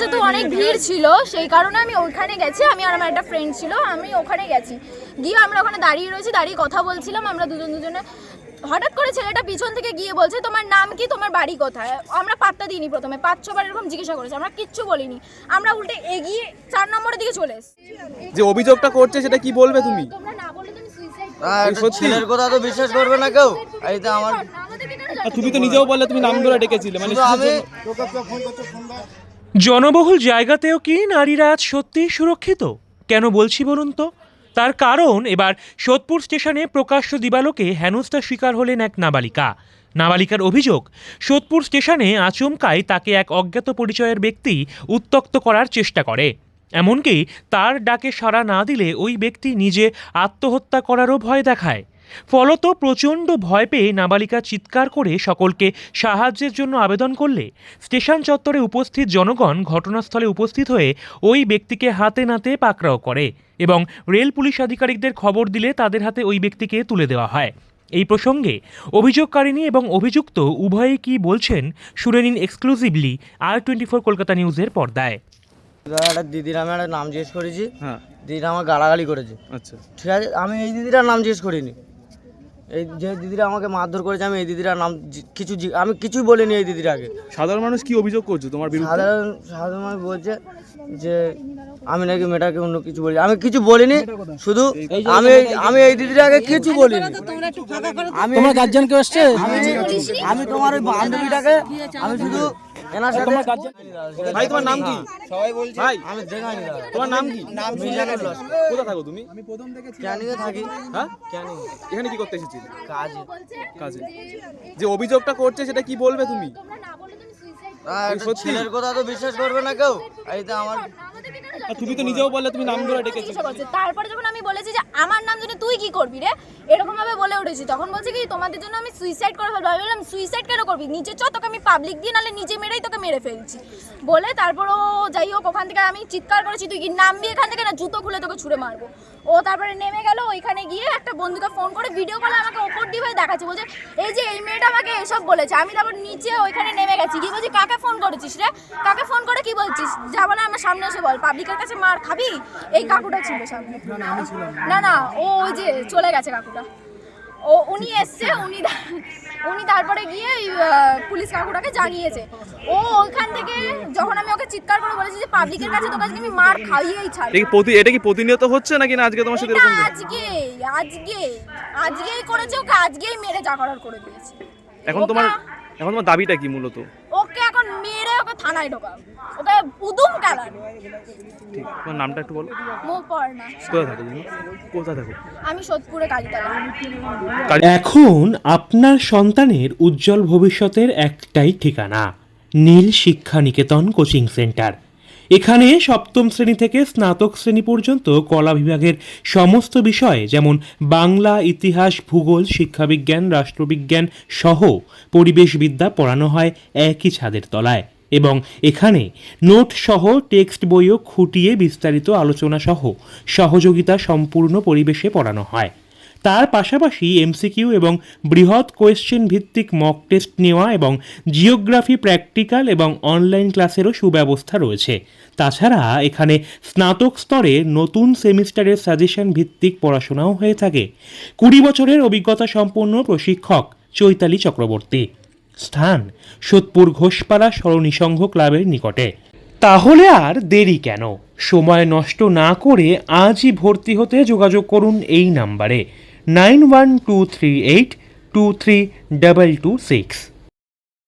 যেহেতু অনেক ভিড় ছিল সেই কারণে আমি ওইখানে গেছি আমি আর আমার একটা ফ্রেন্ড ছিল আমি ওখানে গেছি। গিয়ে আমরা ওখানে দাঁড়িয়ে রয়েছি দাঁড়িয়ে কথা বলছিলাম আমরা দুজন দুজনে। হঠাৎ করে ছেলেটা পিছন থেকে গিয়ে বলছে তোমার নাম কি? তোমার বাড়ি কোথায়? আমরা পাত্তা দিইনি প্রথমে পাঁচ ছবার এরকম জিজ্ঞাসা করেছি আমরা কিচ্ছু বলিনি। আমরা উল্টে এগিয়ে চার নম্বরের দিকে চলে এসেছি। যে অভিযোগটা করছে সেটা কি বলবে তুমি? তোমরা না বললে তুমি সুইসাইড? ছেলের কথা তো বিশ্বাস করবে না কেউ? এই তো আমার তুমি তো নিজেও বললে তুমি নাম ধরে ডেকেছিলে মানে আমি জনবহুল জায়গাতেও কি নারীরা আজ সত্যিই সুরক্ষিত? কেন বলছি বলুন তো? তার কারণ এবার সোদপুর স্টেশনে প্রকাশ্য দিবালোকে হেনস্থার শিকার হলেন এক নাবালিকা। নাবালিকার অভিযোগ, সোদপুর স্টেশনে আচমকাই তাকে এক অজ্ঞাত পরিচয়ের ব্যক্তি উত্তক্ত করার চেষ্টা করে। এমনকি তার ডাকে সাড়া না দিলে ওই ব্যক্তি নিজে আত্মহত্যা করারও ভয় দেখায়। ফলত প্রচণ্ড ভয় পেয়ে নাবালিকা চিৎকার করে সকলকে সাহায্যের জন্য আবেদন করলে স্টেশন চত্বরে উপস্থিত জনগণ ঘটনাস্থলে উপস্থিত হয়ে ওই ব্যক্তিকে হাতে নাতে পাকড়াও করে এবং রেল পুলিশ আধিকারিকদের খবর দিলে তাদের হাতে ওই ব্যক্তিকে তুলে দেওয়া হয়। এই প্রসঙ্গে অভিযোগকারিণী এবং অভিযুক্ত উভয়ই কি বলছেন শুনে নিন এক্সক্লুসিভলি আর টোয়েন্টি ফোর কলকাতা নিউজের পর্দায়। একটা দিদির আমি একটা নাম জিজ্ঞেস করেছি। হ্যাঁ। দিদিরা আমার গালাগালি করেছে। আচ্ছা। ঠিক আছে আমি এই দিদিটার নাম জিজ্ঞেস করিনি। এই যে দিদিরা আমাকে মারধর করেছে আমি এই দিদিটার নাম জি- কিছু জি- আমি কিছুই বলিনি এই দিদিটাকে সাধারণ মানুষ কি অভিযোগ করছে তোমার বিরুদ্ধে? সাধারণ সাধারণ মানুষ বলছে যে আমি নাকি মেয়েটাকে অন্য কিছু বলি আমি কিছু বলিনি শুধু আমি আমি এই দিদিটাকে কিছু বলিনি। আমি তোমার গার্জিয়ান কেউ এসছে? আমি আমি তোমার ওই বান্ধবীটাকে আমি শুধু এনার সাথে ভাই তোমার নাম কি? ভাই আমি দেখাইনি দাদা। তোমার নাম কি? মিজানুর লস্কর। কোথা থাকো তুমি? ক্যানিংয়ে থাকি। হ্যাঁ? এখানে কি করতে এসেছিলে কাজ কাজে যে অভিযোগটা করছে সেটা কি বলবে তুমি? তোমরা না বললে তুমি সুইসাইড আহ, একটা সত্যি? ছেলের কথা তো বিশ্বাস করবে না কেউ। এই তো আমার তুমি তো নিজেও বললে তুমি নাম ধরে করছে তারপরে যখন আমি বলেছি যে আমার নাম জেনে তুই কি করবি রে? এরকম ভাবে বলে উঠেছি। তখন বলছে কি তোমাদের জন্য আমি সুইসাইড করে ফেলব। আমি বললাম সুইসাইড কেন করবি? নিচে চ তোকে আমি পাবলিক দিয়ে নাহলে নিজে মেরেই তোকে মেরে ফেলছি। বলে তারপর ও যাই হোক ওখান থেকে আমি চিৎকার করেছি তুই কি নামবি এখান থেকে না জুতো খুলে তোকে ছুঁড়ে মারবো? ও তারপরে নেমে গেল ওইখানে গিয়ে একটা বন্ধুকে ফোন করে ভিডিও কলে আমাকে ওপর দিয়ে হয়ে দেখাচ্ছে বলছে এই যে এই মেয়েটা আমাকে এসব বলেছে আমি তারপর নিচে ওইখানে নেমে গেছি। গিয়ে বলছি কাকে ফোন করেছিস রে? কাকে ফোন করে কি বলছিস? যা বলে আমার সামনে এসে বল পাবলিকের কাছে মার খাবি? এই কাকুটা ছিল সামনে। না না ও ওই যে চলে গেছে কাকুটা। ও উনি এসছে উনি উনি তারপরে গিয়ে পুলিশ কাকুটাকে জানিয়েছে। ও ওইখান থেকে যখন আমি ওকে চিৎকার করে বলেছি যে পাবলিকের কাছে তোকে আজকে আমি মার খাইয়েই ছাড়বো। এটা প্রতি এটা কি প্রতিনিয়ত হচ্ছে নাকি না আজকে তোমার সাথে এরকম আজকে আজকে আজকেই করেছে ওকে আজকেই মেরে যা করার করে দিয়েছে। এখন তোমার এখন তোমার দাবিটা কি মূলত? ওকে এখন মেরে ওকে থানায় ঢোকা ওকে উদুম কালার ঠিক তোমার নামটা একটু বলো। কোথায় থাকো কোথায় থাকো? আমি সোদপুরে কালীতলা। এখন আপনার সন্তানের উজ্জ্বল ভবিষ্যতের একটাই ঠিকানা নীল শিক্ষা নিকেতন কোচিং সেন্টার। এখানে সপ্তম শ্রেণি থেকে স্নাতক শ্রেণি পর্যন্ত কলা বিভাগের সমস্ত বিষয় যেমন বাংলা ইতিহাস ভূগোল শিক্ষাবিজ্ঞান রাষ্ট্রবিজ্ঞান সহ পরিবেশবিদ্যা পড়ানো হয় একই ছাদের তলায়। এবং এখানে নোট সহ টেক্সট বইও খুঁটিয়ে বিস্তারিত আলোচনা সহ সহযোগিতা সম্পূর্ণ পরিবেশে পড়ানো হয়। তার পাশাপাশি এমসিকিউ এবং বৃহৎ কোয়েশ্চেন ভিত্তিক মক টেস্ট নেওয়া এবং জিওগ্রাফি প্র্যাকটিক্যাল এবং অনলাইন ক্লাসেরও সুব্যবস্থা রয়েছে। তাছাড়া এখানে স্নাতক স্তরে নতুন সেমিস্টারের সাজেশন ভিত্তিক পড়াশোনাও হয়ে থাকে। কুড়ি বছরের অভিজ্ঞতা সম্পন্ন প্রশিক্ষক চৈতালি চক্রবর্তী। স্থান, সোদপুর ঘোষপাড়া সরণী ক্লাবের নিকটে। তাহলে আর দেরি কেন? সময় নষ্ট না করে আজই ভর্তি হতে যোগাযোগ করুন এই নাম্বারে। Nine one two three eight two three double two six.